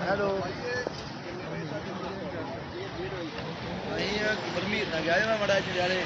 Hello. ਨਹੀਂ ਆ ਗੁਰਮੀਤ ਨਾਲ ਗਿਆ ਜਣਾ ਮੜਾ ਚੜਿਆਲੇ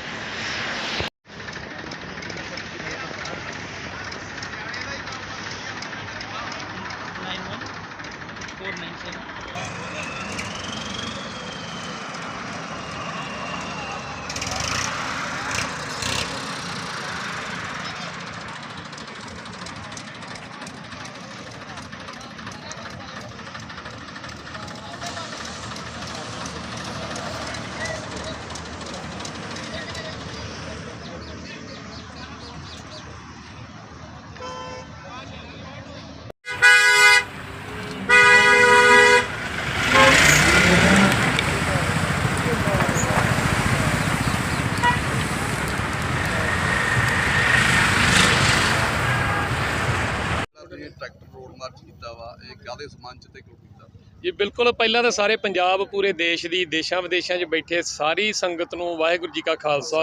ਰੋਡ ਮਾਰਚ ਕੀਤਾ ਵਾ ਇਹ ਕਾਦੇ ਸਮਾਨ ਚ ਤੇ ਕਿਉਂ ਕੀਤਾ? ਜੀ ਬਿਲਕੁਲ ਪਹਿਲਾਂ ਤਾਂ ਸਾਰੇ ਪੰਜਾਬ ਪੂਰੇ ਦੇਸ਼ ਦੀ ਦੇਸ਼ਾਂ ਵਿਦੇਸ਼ਾਂ 'ਚ ਬੈਠੇ ਸਾਰੀ ਸੰਗਤ ਨੂੰ ਵਾਹਿਗੁਰੂ ਜੀ ਕਾ ਖਾਲਸਾ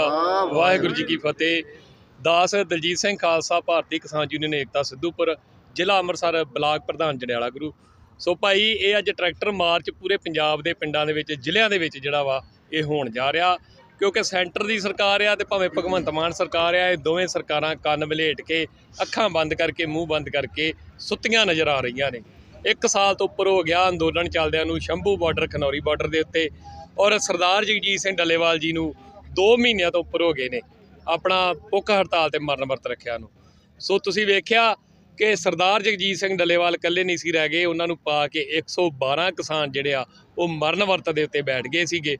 ਵਾਹਿਗੁਰੂ ਜੀ ਕੀ ਫਤਿਹ। ਦਾਸ ਦਲਜੀਤ ਸਿੰਘ ਖਾਲਸਾ ਭਾਰਤੀ ਕਿਸਾਨ ਯੂਨੀਅਨ ਏਕਤਾ ਸਿੱਧੂਪੁਰ ਜ਼ਿਲ੍ਹਾ ਅੰਮ੍ਰਿਤਸਰ ਬਲਾਕ ਪ੍ਰਧਾਨ ਜੜਿਆਲਾ ਗੁਰੂ। ਸੋ ਭਾਈ ਇਹ ਅੱਜ ਟਰੈਕਟਰ ਮਾਰਚ ਪੂਰੇ ਪੰਜਾਬ ਦੇ ਪਿੰਡਾਂ ਦੇ ਵਿੱਚ ਜ਼ਿਲ੍ਹਿਆਂ ਦੇ ਵਿੱਚ ਜਿਹੜਾ ਵਾ ਇਹ ਹੋਣ ਜਾ ਰਿਹਾ। ਕਿਉਂਕਿ ਸੈਂਟਰ ਦੀ ਸਰਕਾਰ ਆ ਤੇ ਭਾਵੇਂ ਭਗਵੰਤ ਮਾਨ ਸਰਕਾਰ ਆ, ਇਹ ਦੋਵੇਂ ਸਰਕਾਰਾਂ ਕੰਨ ਵਲੇਟ ਕੇ ਅੱਖਾਂ ਬੰਦ ਕਰਕੇ, ਮੂੰਹ ਬੰਦ ਕਰਕੇ ਸੁੱਤੀਆਂ ਨਜ਼ਰ ਆ ਰਹੀਆਂ ਨੇ। ਇੱਕ ਸਾਲ ਤੋਂ ਉੱਪਰ ਹੋ ਗਿਆ ਅੰਦੋਲਨ ਚੱਲਦਿਆਂ ਨੂੰ ਸ਼ੰਭੂ ਬਾਰਡਰ ਖਨੌਰੀ ਬਾਰਡਰ ਦੇ ਉੱਤੇ ਔਰ ਸਰਦਾਰ ਜਗਜੀਤ ਸਿੰਘ ਡੱਲੇਵਾਲ ਜੀ ਨੂੰ 2 ਮਹੀਨਿਆਂ ਤੋਂ ਉੱਪਰ ਹੋ ਗਏ ਨੇ ਆਪਣਾ ਭੁੱਖ ਹੜਤਾਲ ਤੇ ਮਰਨ ਵਰਤ ਰੱਖਿਆ ਨੂੰ। ਸੋ ਤੁਸੀਂ ਵੇਖਿਆ ਕਿ ਸਰਦਾਰ ਜਗਜੀਤ ਸਿੰਘ ਡੱਲੇਵਾਲ ਇਕੱਲੇ ਨਹੀਂ ਸੀ ਰਹਿ ਗਏ, ਉਹਨਾਂ ਨੂੰ ਪਾ ਕੇ 112 ਕਿਸਾਨ ਜਿਹੜੇ ਆ, ਉਹ ਮਰਨ ਵਰਤ ਦੇ ਉੱਤੇ ਬੈਠ ਗਏ ਸੀਗੇ।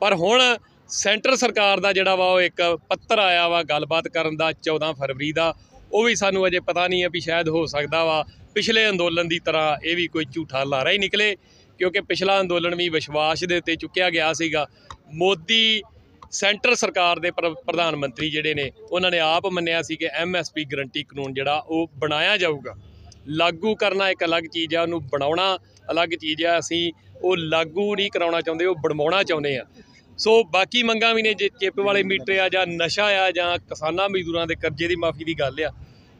ਪਰ ਹੁਣ ਸੈਂਟਰ ਸਰਕਾਰ ਦਾ ਜਿਹੜਾ ਵਾ ਉਹ ਇੱਕ ਪੱਤਰ ਆਇਆ ਵਾ ਗੱਲਬਾਤ ਕਰਨ ਦਾ 14 ਫਰਵਰੀ ਦਾ, ਉਹ ਵੀ ਸਾਨੂੰ ਅਜੇ ਪਤਾ ਨਹੀਂ ਹੈ ਵੀ ਸ਼ਾਇਦ ਹੋ ਸਕਦਾ ਵਾ। ਪਿਛਲੇ ਅੰਦੋਲਨ ਦੀ ਤਰ੍ਹਾਂ ਇਹ ਵੀ ਕੋਈ ਝੂਠਾ ਲਾਰਾ ਹੀ ਨਿਕਲੇ, ਕਿਉਂਕਿ ਪਿਛਲਾ ਅੰਦੋਲਨ ਵੀ ਵਿਸ਼ਵਾਸ ਦੇ ਉੱਤੇ ਚੁੱਕਿਆ ਗਿਆ ਸੀਗਾ। ਮੋਦੀ ਸੈਂਟਰ ਸਰਕਾਰ ਦੇ ਪ੍ਰ- ਪ੍ਰਧਾਨ ਮੰਤਰੀ ਜਿਹੜੇ ਨੇ, ਉਹਨਾਂ ਨੇ ਆਪ ਮੰਨਿਆ ਸੀ ਕਿ ਐਮਐਸਪੀ ਗਰੰਟੀ ਕਾਨੂੰਨ ਜਿਹੜਾ ਉਹ ਬਣਾਇਆ ਜਾਊਗਾ। ਲਾਗੂ ਕਰਨਾ ਇੱਕ ਅਲੱਗ ਚੀਜ਼ ਆ, ਉਹਨੂੰ ਬਣਾਉਣਾ ਅਲੱਗ ਚੀਜ਼ ਆ। ਅਸੀਂ ਉਹ ਲਾਗੂ ਨਹੀਂ ਕਰਾਉਣਾ ਚਾਹੁੰਦੇ, ਉਹ ਬਣਵਾਉਣਾ ਚਾਹੁੰਦੇ ਆ। ਸੋ ਬਾਕੀ ਮੰਗਾਂ ਵੀ ਨੇ ਜੇ ਚਿੱਪ ਵਾਲੇ ਮੀਟਰ ਆ ਜਾਂ ਨਸ਼ਾ ਆ ਜਾਂ ਕਿਸਾਨਾਂ ਮਜ਼ਦੂਰਾਂ ਦੇ ਕਰਜ਼ੇ ਦੀ ਮਾਫੀ ਦੀ ਗੱਲ ਆ।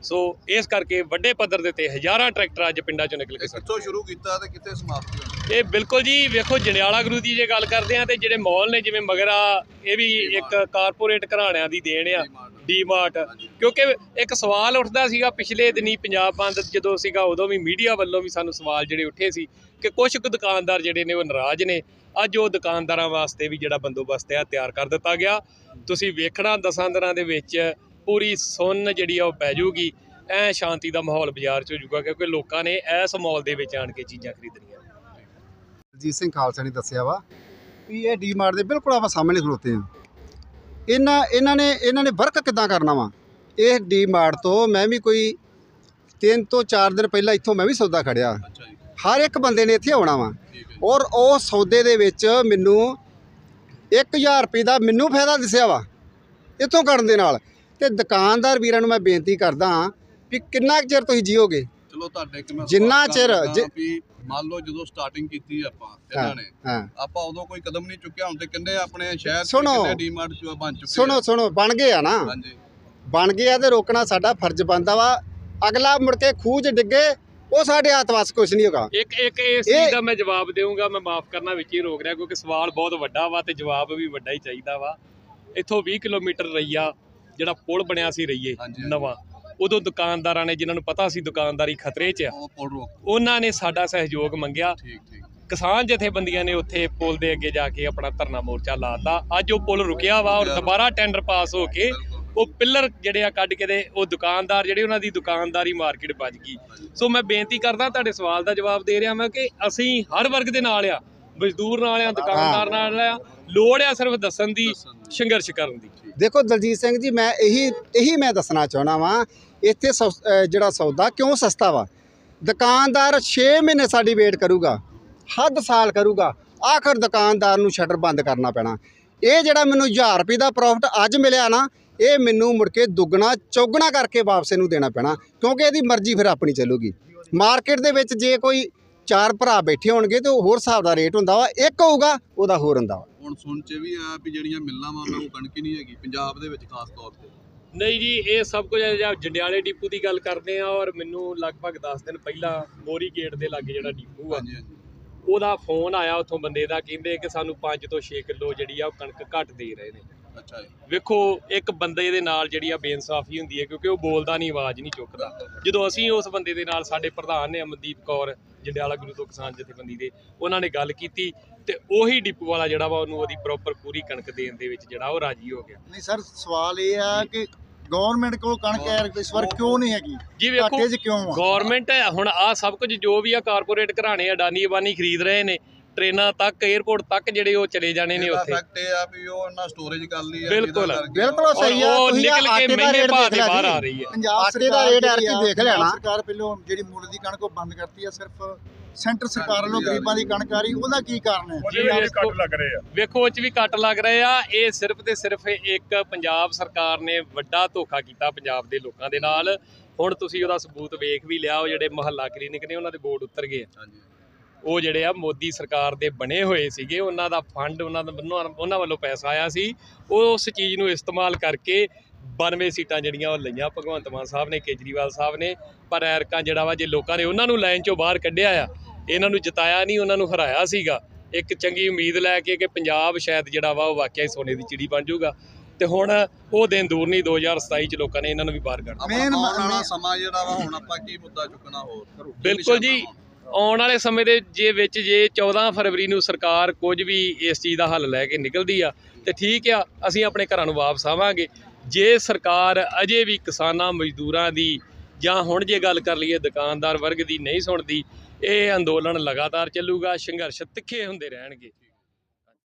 ਸੋ ਇਸ ਕਰਕੇ ਵੱਡੇ ਪੱਧਰ ਦੇ ਉੱਤੇ ਹਜ਼ਾਰਾਂ ਟਰੈਕਟਰ ਅੱਜ ਪਿੰਡਾਂ ਚੋਂ ਨਿਕਲ ਕੇ ਕਿੱਥੋਂ ਸ਼ੁਰੂ ਕੀਤਾ ਤੇ ਕਿੱਥੇ ਸਮਾਪਤੀ ਹੋਣੀ ਇਹ ਬਿਲਕੁਲ ਜੀ ਵੇਖੋ ਜੰਡਿਆਲਾ ਗੁਰੂ ਦੀ ਜੇ ਗੱਲ ਕਰਦੇ ਆ ਤੇ ਜਿਹੜੇ ਮਾਲ ਨੇ ਜਿਵੇਂ ਮਗਰਾ ਇਹ ਵੀ ਇੱਕ ਕਾਰਪੋਰੇਟ ਘਰਾਣਿਆਂ ਦੀ ਦੇਣ ਆ। ਡੀਮਾਰਟ ਕਿਉਂਕਿ ਇੱਕ ਸਵਾਲ ਉੱਠਦਾ ਸੀਗਾ ਪਿਛਲੇ ਦਿਨੀ ਪੰਜਾਬ ਬੰਦ ਜਦੋਂ ਸੀਗਾ ਉਦੋਂ ਵੀ ਮੀਡੀਆ ਵੱਲੋਂ ਵੀ ਸਾਨੂੰ ਸਵਾਲ ਜਿਹੜੇ ਉੱਠੇ ਸੀ ਕਿ ਕੁਝ ਕੁ ਦੁਕਾਨਦਾਰ ਜਿਹੜੇ ਨੇ ਉਹ ਨਾਰਾਜ਼ ਨੇ। ਅੱਜ ਉਹ ਦੁਕਾਨਦਾਰਾਂ ਵਾਸਤੇ ਵੀ ਜਿਹੜਾ ਬੰਦੋਬਸਤ ਹੈ ਤਿਆਰ ਕਰ ਦਿੱਤਾ ਗਿਆ। ਤੁਸੀਂ ਵੇਖਣਾ ਦਸਾਂ ਦਿਨਾਂ ਦੇ ਵਿੱਚ ਪੂਰੀ ਸੁੰਨ ਜਿਹੜੀ ਆ ਉਹ ਪੈ ਜਾਊਗੀ। ਐ ਸ਼ਾਂਤੀ ਦਾ ਮਾਹੌਲ ਬਾਜ਼ਾਰ 'ਚ ਹੋ ਜਾਊਗਾ ਕਿਉਂਕਿ ਲੋਕਾਂ ਨੇ ਇਸ ਮਾਲ ਦੇ ਵਿੱਚ ਆਣ ਕੇ ਚੀਜ਼ਾਂ ਖਰੀਦਣੀਆਂ। ਜੀਤ ਸਿੰਘ ਖਾਲਸਾ ਨੇ ਦੱਸਿਆ ਵਾ ਵੀ ਇਹ ਡੀਮਾਰਟ ਦੇ ਬਿਲਕੁਲ ਆਪਾਂ ਸਾਹਮਣੇ ਖਲੋਤੇ ਆ ਇਹਨਾਂ ਇਹਨਾਂ ਨੇ ਇਹਨਾਂ ਨੇ ਵਰਕ ਕਿੱਦਾਂ ਕਰਨਾ ਵਾ? ਇਹ ਡੀਮਾਰਟ ਤੋਂ ਮੈਂ ਵੀ ਕੋਈ 3 ਤੋਂ 4 ਦਿਨ ਪਹਿਲਾਂ ਇੱਥੋਂ ਮੈਂ ਵੀ ਸੌਦਾ ਖੜਿਆ। ਅੱਛਾ ਜੀ। ਹਰ ਇੱਕ ਬੰਦੇ ਨੇ ਇੱਥੇ ਆਉਣਾ ਵਾ। ਔਰ ਉਹ ਸੌਦੇ ਦੇ ਵਿੱਚ ਮੈਨੂੰ 1000 ਰੁਪਏ ਦਾ ਮੈਨੂੰ ਫਾਇਦਾ ਦਿਸਿਆ ਵਾ ਇੱਥੋਂ ਕਰਨ ਦੇ ਨਾਲ। ਤੇ ਦੁਕਾਨਦਾਰ ਵੀਰਾਂ ਨੂੰ ਮੈਂ ਬੇਨਤੀ ਕਰਦਾ ਵੀ ਕਿੰਨਾ ਚਿਰ ਤੁਸੀਂ ਜੀਓਗੇ? ਚਲੋ ਤੁਹਾਡੇ ਕਿ ਮੈਂ ਜਿੰਨਾ ਚਿਰ- ਮੰਨ ਲਓ ਜਦੋਂ ਸਟਾਰਟਿੰਗ ਕੀਤੀ ਆਪਾਂ ਇਹਨਾਂ ਨੇ ਆਪਾਂ ਉਦੋਂ ਕੋਈ ਕਦਮ ਨਹੀਂ ਚੁੱਕਿਆ ਹੁਣ ਤੇ ਕਿੰਨੇ ਆਪਣੇ ਸ਼ਹਿਰ। ਕਿੰਨੇ ਡੀਮਾਰਟ ਚ ਬਣ ਚੁੱਕੇ ਸੁਣੋ ਆ। ਸੁਣੋ ਬਣ ਗਏ ਆ ਨਾ। ਹਾਂਜੀ। ਬਣ ਗਿਆ ਤੇ ਰੋਕਣਾ ਸਾਡਾ ਫਰਜ਼ ਬਣਦਾ ਵਾ। ਅਗਲਾ ਮੁੜ ਕੇ 'ਚ ਡਿੱਗੇ ਉਹ ਸਾਡੇ ਹੱਥ ਵੱਸ ਕੁਝ ਨਹੀਂ ਹੋਗਾ। ਇੱਕ ਇੱਕ ਇਸ ਚੀਜ਼ ਦਾ ਮੈਂ ਜਵਾਬ ਦੇਵਾਂਗਾ ਮੈਂ ਮਾਫ ਕਰਨਾ ਵਿੱਚ ਹੀ ਰੋਕ ਰਿਹਾ ਕਿਉਂਕਿ ਸਵਾਲ ਬਹੁਤ ਵੱਡਾ ਵਾ ਤੇ ਜਵਾਬ ਵੀ ਵੱਡਾ ਹੀ ਚਾਹੀਦਾ ਵਾ। ਇੱਥੋਂ 20 ਕਿਲੋਮੀਟਰ ਰਈਆ ਜਿਹੜਾ ਪੁਲ ਬਣਿਆ ਸੀ ਰਈਏ। ਨਵਾਂ ਉਦੋਂ ਦੁਕਾਨਦਾਰਾਂ ਨੇ ਜਿਨ੍ਹਾਂ ਨੂੰ ਪਤਾ ਸੀ ਦੁਕਾਨਦਾਰੀ ਖਤਰੇ 'ਚ ਆ ਉਹਨਾਂ ਨੇ ਸਾਡਾ ਸਹਿਯੋਗ ਮੰਗਿਆ। ਠੀਕ ਠੀਕ ਕਿਸਾਨ ਜਥੇਬੰਦੀਆਂ ਨੇ ਉੱਥੇ ਪੁਲ ਦੇ ਅੱਗੇ ਜਾ ਕੇ ਆਪਣਾ ਧਰਨਾ ਮੋਰਚਾ ਲਾਤਾ। ਅੱਜ ਉਹ ਪੁਲ ਰੁਕਿਆ ਵਾ ਔਰ ਦੁਬਾਰਾ ਟੈਂਡਰ ਪਾਸ ਹੋ ਕੇ ਉਹ ਪਿੱਲਰ ਜਿਹੜੇ ਆ ਕੱਢ ਕੇ ਦੇ ਉਹ ਦੁਕਾਨਦਾਰ ਜਿਹੜੇ ਉਹਨਾਂ ਦੀ ਦੁਕਾਨਦਾਰੀ ਮਾਰਕੀਟ ਵੱਜ ਗਈ। ਸੋ ਮੈਂ ਬੇਨਤੀ ਕਰਦਾ ਤੁਹਾਡੇ ਸਵਾਲ ਦਾ ਜਵਾਬ ਦੇ ਰਿਹਾ ਮੈਂ ਕਿ ਅਸੀਂ ਹਰ ਵਰਗ ਦੇ ਨਾਲ ਆ ਮਜ਼ਦੂਰ ਨਾਲ ਆ ਦੁਕਾਨਦਾਰ ਨਾਲ ਆ ਲੋੜ ਆ ਸਿਰਫ ਦੱਸਣ ਦੀ। ਸੰਘਰਸ਼ ਕਰਨ ਦੀ। ਦੇਖੋ ਦਲਜੀਤ ਸਿੰਘ ਜੀ ਮੈਂ ਇਹੀ ਇਹੀ ਮੈਂ ਦੱਸਣਾ ਚਾਹਣਾ ਵਾਂ ਇੱਥੇ ਜਿਹੜਾ ਸੌਦਾ ਕਿਉਂ ਸਸਤਾ ਵਾ? ਦੁਕਾਨਦਾਰ 6 ਮਹੀਨੇ ਸਾਡੀ ਵੇਟ ਕਰੂਗਾ ਹੱਦ ਸਾਲ ਕਰੂਗਾ ਆਖਰ ਦੁਕਾਨਦਾਰ ਨੂੰ ਸ਼ਟਰ ਬੰਦ ਕਰਨਾ ਪੈਣਾ। ਇਹ ਜਿਹੜਾ ਮੈਨੂੰ 1000 ਰੁਪਏ ਦਾ ਪ੍ਰੋਫਿਟ ਅੱਜ ਮਿਲਿਆ ਨਾ ਇਹ ਮੈਨੂੰ ਮੁੜ ਕੇ ਦੁੱਗਣਾ ਚੌਗਣਾ ਕਰਕੇ ਵਾਪਸ ਇਹਨੂੰ ਦੇਣਾ ਪੈਣਾ ਕਿਉਂਕਿ ਇਹਦੀ ਮਰਜ਼ੀ ਫਿਰ ਆਪਣੀ ਚੱਲੂਗੀ। ਮਾਰਕੀਟ ਦੇ ਵਿੱਚ ਜੇ ਕੋਈ ਚਾਰ ਭਰਾ ਬੈਠੇ ਹੋਣਗੇ ਤੇ ਉਹ ਹੋਰ ਹਿਸਾਬ ਦਾ ਰੇਟ ਹੁੰਦਾ ਵਾ ਇੱਕ ਹੋਊਗਾ ਉਹਦਾ ਹੋਰ ਹੁੰਦਾ ਵਾ। ਹੁਣ ਸੁਣ ਚ ਵੀ ਆ ਵੀ ਜਿਹੜੀਆਂ ਮਿੱਲਾਂ ਵਾ ਉਹਨਾਂ ਨੂੰ ਕਣਕ ਹੀ ਨਹੀਂ ਹੈਗੀ ਪੰਜਾਬ ਦੇ ਵਿੱਚ ਖਾਸ ਤੌਰ ਤੇ। ਨਹੀਂ ਜੀ ਇਹ ਸਭ ਕੁਝ ਜੰਡਿਆਲੇ ਡਿਪੂ ਦੀ ਗੱਲ ਕਰਦੇ ਆ ਔਰ ਮੈਨੂੰ ਲਗਭਗ 10 ਦਿਨ ਪਹਿਲਾਂ ਮੋਰੀ ਗੇਟ ਦੇ ਲਾਗੇ ਜਿਹੜਾ ਡਿਪੂ ਆ ਹਾਂਜੀ ਹਾਂਜੀ। ਉਹਦਾ ਫੋਨ ਆਇਆ ਉੱਥੋਂ ਬੰਦੇ ਦਾ ਕਹਿੰਦੇ ਕਿ ਸਾਨੂੰ 5 ਤੋਂ 6 ਕਿਲੋ ਜਿਹੜੀ ਆ ਉਹ ਕਣਕ ਘੱਟ ਦੇ ਰਹੇ ਨੇ। ਅੱਛਾ ਜੀ। ਵੇਖੋ ਇੱਕ ਬੰਦੇ ਦੇ ਨਾਲ ਜਿਹੜੀ ਆ ਬੇਇਨਸਾਫੀ ਹੁੰਦੀ ਹੈ ਕਿਉਂਕਿ ਉਹ ਬੋਲਦਾ ਨਹੀਂ ਆਵਾਜ਼ ਨਹੀਂ ਚੁੱਕਦਾ। ਜਦੋਂ ਅਸੀਂ ਉਸ ਬੰਦੇ ਦੇ ਨਾਲ ਸਾਡੇ ਪ੍ਰਧਾਨ ਨੇ ਅਮਨਦੀਪ ਕੌਰ ਜੰਡਿਆਲਾ ਗੁਰੂ ਤੋਂ ਕਿਸਾਨ ਜਥੇਬੰਦੀ ਦੇ ਉਹਨਾਂ ਨੇ ਗੱਲ ਕੀਤੀ ਤੇ ਉਹੀ ਡਿਪੂ ਵਾਲਾ ਜਿਹੜਾ ਵਾ ਉਹਨੂੰ ਉਹਦੀ ਪ੍ਰੋਪਰ ਪੂਰੀ ਕਣਕ ਦੇਣ ਦੇ ਵਿੱਚ ਜਿਹੜਾ ਉਹ ਰਾਜੀ ਹੋ ਗਿਆ। ਨਹੀਂ ਸਰ ਸਵਾਲ ਇਹ ਆ ਕਿ ਗਵਰਨਮੈਂਟ ਕੋਲ ਕਣਕ ਐਰ ਇਸ ਵਾਰ ਕਿਉਂ ਨਹੀਂ ਹੈਗੀ? ਜੀ ਵੇਖੋ ਗਵਰਨਮੈਂਟ ਹੁਣ ਆ ਸਭ ਕੁਝ ਜੋ ਵੀ ਆ ਕਾਰਪੋਰੇਟ ਘਰਾਣੇ ਅਡਾਨੀ ਅਬਾਨੀ ਖਰੀਦ ਰਹੇ ਨੇ ਟ੍ਰੇਨਾਂ ਤੱਕ 에ਅਰਪੋਰਟ ਤੱਕ ਜਿਹੜੇ ਉਹ ਚਲੇ ਜਾਣੇ ਨੇ ਉੱਥੇ। ਫੈਕਟ ਇਹ ਆ ਵੀ ਉਹ ਇਹਨਾਂ ਸਟੋਰੇਜ ਕਰ ਲਈ ਆ ਬਿਲਕੁਲ। ਜਿਹਦਾ ਕਰਕੇ ਬਿਲਕੁਲ ਉਹ ਸਹੀ ਆ। ਉਹ ਤੁਸੀਂ ਨਿਕਲ ਕੇ ਆਟੇ ਦਾ ਮਹਿੰਗੇ ਰੇਟ ਭਾਅ ਦੇਖ ਦੇ ਲਿਆ ਬਾਹਰ ਜੀ। ਆ ਰਹੀ ਹੈ ਪੰਜਾਬ ਆਟੇ ਦਾ ਸਰਕਾਰ ਰੇਟ ਜਿਹੜੀ ਐਤਕੀ ਆ, ਦੇਖ ਲਿਆ ਪੰਜਾਬ ਨਾ। ਸਰਕਾਰ ਪਹਿਲੋਂ ਜਿਹੜੀ ਮੁੱਲ ਦੀ ਕਣਕ ਉਹ ਬੰਦ ਕਰਤੀ ਆ ਸਿਰਫ ਸੈਂਟਰ ਸਰਕਾਰ ਵੱਲੋਂ ਗਰੀਬਾਂ ਦੀ ਕਣਕ ਆ ਰਹੀ ਉਹਦਾ ਕੀ ਕਾਰਨ ਹੈ? ਜੀ ਵੇਖੋ ਵੇਖੋ ਉਹ ਚ ਵੀ ਕੱਟ ਲੱਗ ਰਹੇ ਆ। ਇਹ ਸਿਰਫ ਤੇ ਸਿਰਫ ਇੱਕ ਪੰਜਾਬ ਸਰਕਾਰ ਨੇ ਵੱਡਾ ਧੋਖਾ ਕੀਤਾ ਪੰਜਾਬ ਦੇ ਲੋਕਾਂ ਦੇ ਨਾਲ। ਹੁਣ ਤੁਸੀਂ ਉਹਦਾ ਸਬੂਤ ਵੇਖ ਵੀ ਲਿਆ ਉਹ ਜਿਹੜੇ ਮਹੱਲਾ ਕਲੀਨਿਕ ਨੇ ਉਹਨਾਂ ਦੇ ਬੋਰਡ ਉੱਤਰ ਗਏ ਆ। ਹਾਂਜੀ। ਉਹ ਜਿਹੜੇ ਆ ਮੋਦੀ ਸਰਕਾਰ ਦੇ ਬਣੇ ਹੋਏ ਸੀਗੇ ਉਹਨਾਂ ਦਾ ਫੰਡ ਉਹਨਾਂ ਦਾ ਵੱਲੋਂ ਉਹਨਾਂ ਵੱਲੋਂ ਪੈਸਾ ਆਇਆ ਸੀ। ਉਹ ਉਸ ਚੀਜ਼ ਨੂੰ ਇਸਤੇਮਾਲ ਕਰਕੇ 92 ਸੀਟਾਂ ਜਿਹੜੀਆਂ ਉਹ ਲਈਆਂ ਭਗਵੰਤ ਮਾਨ ਸਾਹਿਬ ਨੇ ਕੇਜਰੀਵਾਲ ਸਾਹਿਬ ਨੇ। ਪਰ ਐਰਕਾਂ ਜਿਹੜਾ ਵਾ ਜੇ ਲੋਕਾਂ ਨੇ ਉਹਨਾਂ ਨੂੰ ਲਾਈਨ ਚੋਂ ਬਾਹਰ ਕੱਢਿਆ ਆ ਇਹਨਾਂ ਨੂੰ ਜਿਤਾਇਆ ਨਹੀਂ ਉਹਨਾਂ ਨੂੰ ਹਰਾਇਆ ਸੀਗਾ। ਇੱਕ ਚੰਗੀ ਉਮੀਦ ਲੈ ਕੇ ਕਿ ਪੰਜਾਬ ਸ਼ਾਇਦ ਜਿਹੜਾ ਵਾ ਉਹ ਵਾਕਿਆ ਹੀ ਸੋਨੇ ਦੀ ਚਿੜੀ ਬਣ ਜਾਊਗਾ। ਤੇ ਹੁਣ ਉਹ ਦਿਨ ਦੂਰ ਨਹੀਂ 2027 ਚ ਲੋਕਾਂ ਨੇ ਇਹਨਾਂ ਨੂੰ ਵੀ ਬਾਹਰ ਕੱਢ ਆਪਣਾ Main- ਆਉਣ ਵਾਲਾ main- ਸਮਾਂ ਜਿਹੜਾ ਵਾ ਹੁਣ ਆਪਾਂ ਕੀ ਮੁੱਦਾ ਚੁੱਕਣਾ ਹੋਰ? ਬਿਲਕੁਲ ਜੀ। ਆਉਣ ਵਾਲੇ ਸਮੇਂ ਦੇ ਜੇ ਵਿੱਚ ਜੇ 14 ਫਰਵਰੀ ਨੂੰ ਸਰਕਾਰ ਕੁਝ ਵੀ ਇਸ ਚੀਜ਼ ਦਾ ਹੱਲ ਲੈ ਕੇ ਨਿਕਲਦੀ ਆ, ਤੇ ਠੀਕ ਆ, ਅਸੀਂ ਆਪਣੇ ਘਰਾਂ ਨੂੰ ਵਾਪਸ ਆਵਾਂਗੇ। ਜੇ ਸਰਕਾਰ ਅਜੇ ਵੀ ਕਿਸਾਨਾਂ, ਮਜ਼ਦੂਰਾਂ ਦੀ ਜਾਂ ਹੁਣ ਜੇ ਗੱਲ ਕਰ ਲਈਏ ਦੁਕਾਨਦਾਰ ਵਰਗ ਦੀ ਨਹੀਂ ਸੁਣਦੀ, ਇਹ ਅੰਦੋਲਨ ਲਗਾਤਾਰ ਚੱਲੂਗਾ, ਸੰਘਰਸ਼ ਤਿੱਖੇ ਹੁੰਦੇ ਰਹਿਣਗੇ।